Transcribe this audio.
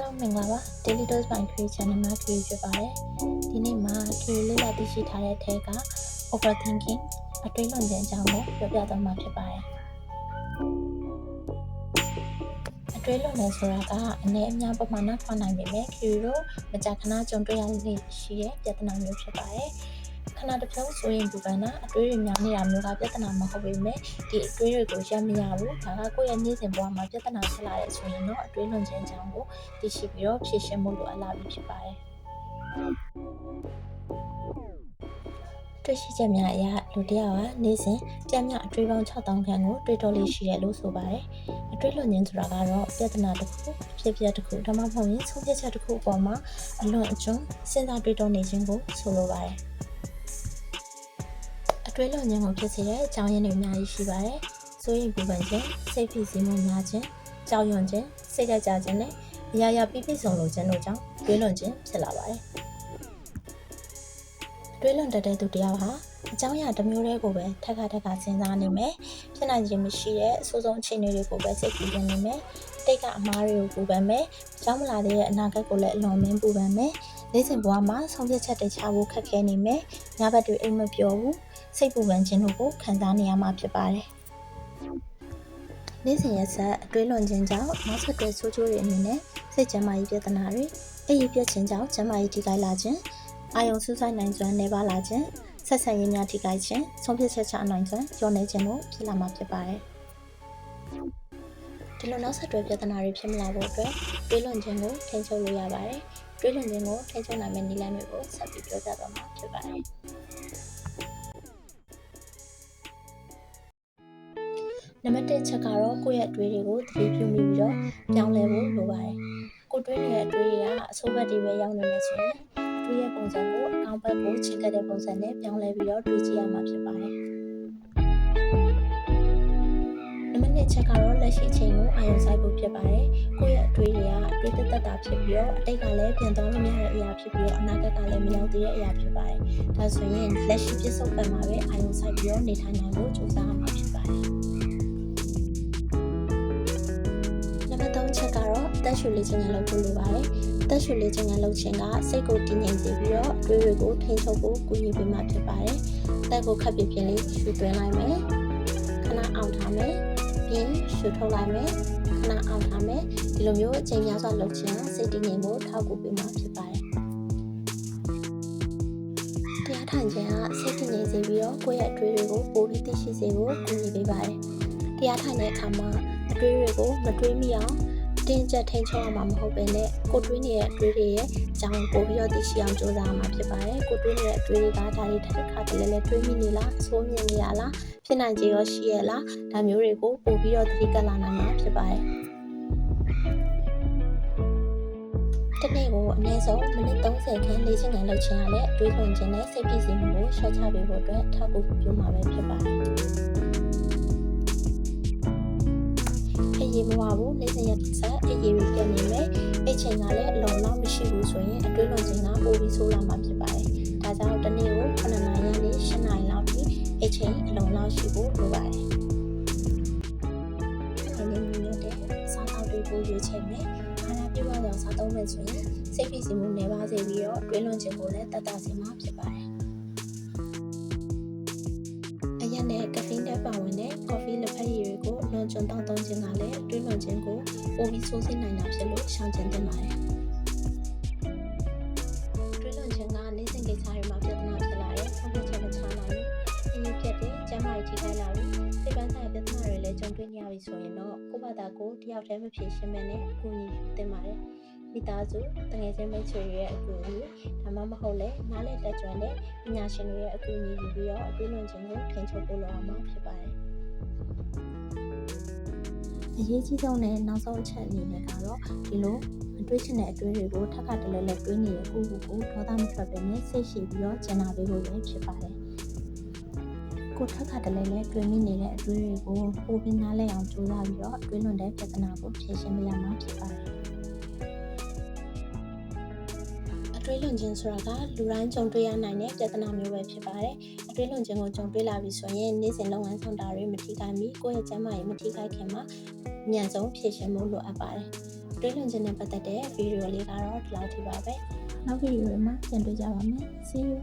Hello မင်္ဂလာပါ Daily Dose by Create Channel မှာ create ဖြစ်ပါတယ်ဒီနေ့မှာ create လေးလာသိရှိထားတဲ့အထက်က overthinking အတွေးလွန်ခြင်းအကြောင်းကိုပြောပြသွားမှာဖြစ်ပါတယ်အတွေးလွန်နေဆိုတာကအနည်းအများပမာဏခွာနိုင်ပေမဲ့ create တို့မကြာခဏကြုံတွေ့ရလေရှိတဲ့ပြဿနာမျိုးဖြစ်ပါတယ် ခဏတစ်ဖြုံးဆိုရင်ဒီကနာအတွေးတွေများနေတာမျိုးကပြဿနာမဟုတ်ပေမဲ့ဒီအတွေးတွေကိုရပ်မရဘူးဒါကကိုယ့်ရဲ့နေ့စဉ်ဘဝမှာပြဿနာဖြစ်လာတဲ့ဆိုရင်တော့အတွေးလွန်ခြင်းအကြောင်းကိုသိရှိပြီးတော့ဖြေရှင်းဖို့လိုအပ်လာပြီဖြစ်ပါတယ်တွေ့ရှိချက်များအရလူတစ်ယောက်ကနေ့စဉ်ကြမ်းမြအတွေးပေါင်း6000ခန့်ကိုတွေးတောလေးရှိတယ်လို့ဆိုပါတယ်အတွေးလွန်ခြင်းဆိုတာကတော့ပြဿနာတစ်ခုဖြစ်ပျက်တစ်ခုဒါမှမဟုတ်ရင်ဆုံးဖြတ်ချက်တစ်ခုအပေါ်မှာအလွန်အကျွံစဉ်းစားတွေးတောနေခြင်းကိုဆိုလိုပါတယ်အ တွဲလွန်ခြင်းကိုဖြစ်စေတဲ့အကြောင်းရင်းတွေအများကြီးရှိပါတယ်။ဆိုရင်ပူပန်ခြင်း၊စိတ်ဖိစီးမှုများခြင်း၊ကြောက်ရွံ့ခြင်း၊စိတ်ကြကြခြင်းနဲ့အရာရာပြည့်ပြည့်စုံလိုခြင်းတို့ကြောင့်တွဲလွန်ခြင်းဖြစ်လာပါတယ်။တွဲလွန်တတ်တဲ့သူတစ်ယောက်ဟာအကြောင်းအရာတစ်မျိုးတည်းကိုပဲထက်ခါထက်ခါစဉ်းစားနေမယ်။ဖြစ်နိုင်ခြင်းမရှိတဲ့အဆိုးဆုံးအခြေအနေတွေကိုပဲစိတ်ကူးနေမယ်။တိတ်ကအမားတွေကိုပူပန်မယ်။ကြောင်းမလာသေးတဲ့အနာဂတ်ကိုလည်းအလွန်မင်းပူပန်မယ်။ နေ့စဉ်ဘဝမှာဆုံးဖြတ်ချက်တွေချဖို့ခက်ခဲနေမယ်။ညဘက်တွေအိမ်မပြောဘူး။စိတ်ပူပန်ခြင်းတို့ကိုခံစားနေရမှာဖြစ်ပါတယ်။နေ့စဉ်ရက်ဆက်အတွင်းလွန်ခြင်းကြောင့်နောက်ဆက်တွဲဆိုးကျိုးတွေအနေနဲ့စိတ်ကျန်းမာရေးပြဿနာတွေအိပ်ရပြတ်ခြင်းကြောင့်ကျန်းမာရေးထိခိုက်လာခြင်းအာယုံဆူဆိုင်နိုင်စွမ်းနှဲပါလာခြင်းဆက်ဆံရေးများထိခိုက်ခြင်းဆုံးဖြတ်ချက်ချနိုင်စွမ်းညှော်နေခြင်းတို့ဖြစ်လာမှာဖြစ်ပါတယ် ဒီလိုနောက်ဆက်တွဲပြဿနာတွေဖြစ်မလာဖို့အတွက်တွေးလွန်ခြင်းကိုထိန်းချုပ်လို့ရပါတယ်တွေးလွန်ခြင်းကိုထိန်းချုပ်နိုင်မယ့်နည်းလမ်းတွေကိုဆက်ပြီးပြောပြသွားမှာဖြစ်ပါတယ်နံပါတ်1ချက်ကတော့ကိုယ့်ရဲ့အတွေးတွေကိုသတိပြုမိပြီးတော့ပြောင်းလဲဖို့လိုပါတယ်ကိုယ်တွေးနေတဲ့အတွေးတွေကအဆိုးဘက်တွေပဲရောက်နေမှဆိုရင်အတွေးရဲ့ပုံစံကိုအကောင့်ဘက်ကိုချစ်ခဲ့တဲ့ပုံစံနဲ့ပြောင်းလဲပြီးတော့တွေးကြည့်ရမှာဖြစ်ပါတယ် နံပါတ်2ချက်ကတော့လက်ရှိချိန်ကိုအာရုံစိုက်ဖို့ဖြစ်ပါတယ်ကိုယ့်ရဲ့အတွေးတွေကအတွေးသက်သက်တာဖြစ်ပြီးတော့အတိတ်ကလည်းပြန်သွားလို့မရတဲ့အရာဖြစ်ပြီးတော့အနာဂတ်ကလည်းမရောက်သေးတဲ့အရာဖြစ်ပါတယ်ဒါဆိုရင်လက်ရှိပြစ္ဆုတ်ပံမှာပဲအာရုံစိုက်ပြီးတော့နေထိုင်နိုင်ဖို့ကြိုးစားရမှာဖြစ်ပါတယ်နံပါတ်3ချက်ကတော့အသက်ရှူလေ့ကျင့်ရလုပ်ဖို့လိုပါတယ်။အသက်ရှူလေ့ကျင့်ရလုပ်ခြင်းကစိတ်ကိုတည်ငြိမ်စေပြီးတော့အတွေးတွေကိုထိန်းချုပ်ဖို့ကူညီပေးမှာဖြစ်ပါတယ်။အသက်ကိုခပ်ပြပြလေးရှူသွင်းလိုက်မယ်။ခဏအောင်ထားမယ်။ ပြီးရှူထုတ်လိုက်မယ်။ခဏအောင်ထားမယ်။ဒီလိုမျိုးအချိန်များစွာလုပ်ခြင်းကစိတ်တည်ငြိမ်ဖို့ထောက်ကူပေးမှာဖြစ်ပါတယ်။တရားထိုင်ခြင်းကစိတ်တည်ငြိမ်စေပြီးတော့ကိုယ့်ရဲ့အတွေးတွေကိုပိုပြီးသိရှိစေဖို့ကူညီပေးပါတယ်။တရားထိုင်တဲ့အခါမှာအတွေးတွေကိုမတွေးမိအောင်တင်းကျပ်ထိန်ချောင်းအောင်မှာမဟုတ်ဘဲနဲ့ကိုတွေးနေတဲ့အတွေးတွေရဲ့ အကြောင်းပို့ပြီးတော့သိရှိအောင်ကြိုးစားရမှာဖြစ်ပါတယ်ကိုတွေးနေတဲ့အတွေးတွေကဒါတွေတစ်ခါတည်းလည်းတွေးမိနေလားဆိုးမြင်နေရလားဖြစ်နိုင်ကြရောရှိရလားဒါမျိုးတွေကိုပို့ပြီးတော့သတိကပ်လာနိုင်မှာဖြစ်ပါတယ်တနေ့ကိုအနည်းဆုံးမိနစ်30ခန်းလေ့ကျင့်ခန်းလုပ်ခြင်းရလဲအတွေးခွင့်ခြင်းနဲ့စိတ်ပြည့်စုံမှုကိုရှော့ချပေးဖို့အတွက်ထောက်ကူပြုမှာပဲဖြစ်ပါတယ် ရေးမဝဘူးနေ့စဉ်ရက်ဆက်အရေးတွေပြနေမယ်အိတ်ချိန်ကလည်းအလုံးလောက်မရှိဘူးဆိုရင်အတွင်းလုံးခြင်းကပိုပြီးဆိုးလာမှာဖြစ်ပါတယ်ဒါကြောင့်တစ်နေ့ကို9နာရီနဲ့10နာရီလောက်ထိအိတ်ချိန်အလုံးလောက်ရှိဖို့လိုပါတယ်ဒီနေ့မျိုးတဲ့စားသောက်တွေကိုရွေးချယ်မယ်အာနာပြည့်ဝသောစားသုံးမယ်ဆိုရင်စိတ်ဖိစီးမှုနည်းပါးစေပြီးတော့တွင်းလွန်ခြင်းကိုလည်းတတ်တာစေမှာဖြစ်ပါတယ် နဲ့ကဖိနဲ့ပါဝင်တဲ့ကော်ဖီလက်ဖက်ရည်တွေကိုလွန်ကျွံတောက်သုံးခြင်းကလည်းတွင်းလွန်ခြင်းကိုပိုပြီးဆိုးစေနိုင်တာဖြစ်လို့ရှောင်ကျဉ်သင့်ပါတယ်တွင်းလွန်ခြင်းကနေ့စဉ်ကိစ္စတွေမှာပြဿနာဖြစ်လာတဲ့ဆုံးဖြတ်ချက်မချနိုင်ဘူးအရေးပြတ်တဲ့ကျန်းမာရေးထိခိုက်လာပြီးစိတ်ပန်းဆိုင်ရာပြဿနာတွေလည်းကြုံတွေ့နေရပြီဆိုရင်တော့ကိုယ့်ဘာသာကိုတယောက်တည်းမဖြေရှင်းမဲနဲ့အကူအညီယူသင့်ပါတယ် မိသားစုတငယ်ချင်းမိတ်ဆွေတွေရဲ့အကူအညီဒါမှမဟုတ်လည်းနားလည်တတ်ကြွတဲ့ပညာရှင်တွေရဲ့အကူအညီယူပြီးတော့အတွင်းလွန်ခြင်းကိုထိန်းချုပ်ဖို့လိုအောင်မှာဖြစ်ပါတယ်။အရေးကြီးဆုံးနဲ့နောက်ဆုံးအချက်အနေနဲ့ကတော့ဒီလိုအတွေးချင်တဲ့အတွေးတွေကိုထပ်ခါတလဲလဲတွေးနေတဲ့ကိုယ့်ကိုယ်ကိုဒေါသမထွက်ပဲနဲ့စိတ်ရှည်ပြီးတော့ကျန်နာပေးဖို့ပဲဖြစ်ပါတယ်။ကိုထပ်ခါတလဲလဲတွေးမိနေတဲ့အတွေးတွေကိုပိုပြီးနားလည်အောင်ကြိုးစားပြီးတော့တွေးလွန်တဲ့ပြဿနာကိုဖြေရှင်းပေးရမှာဖြစ်ပါတယ်။ တွင်းလွန်ခြင်းဆိုတာကလူတိုင်းကြုံတွေ့ရနိုင်တဲ့ပြဿနာမျိုးပဲဖြစ်ပါတယ်။အတွင်းလွန်ခြင်းကိုကြုံတွေ့လာပြီဆိုရင်နေ့စဉ်လုပ်ငန်းဆောင်တာတွေမထိခိုက်မီကိုယ့်ရဲ့ကျန်းမာရေးမထိခိုက်ခင်မှာအမြန်ဆုံးဖြေရှင်းဖို့လိုအပ်ပါတယ်။တွေးလွန်ခြင်းနဲ့ပတ်သက်တဲ့ဗီဒီယိုလေးကတော့ဒီလောက်ထိပါပဲနောက်ဗီဒီယိုတွေမှာပြန်တွေ့ကြပါမယ် see you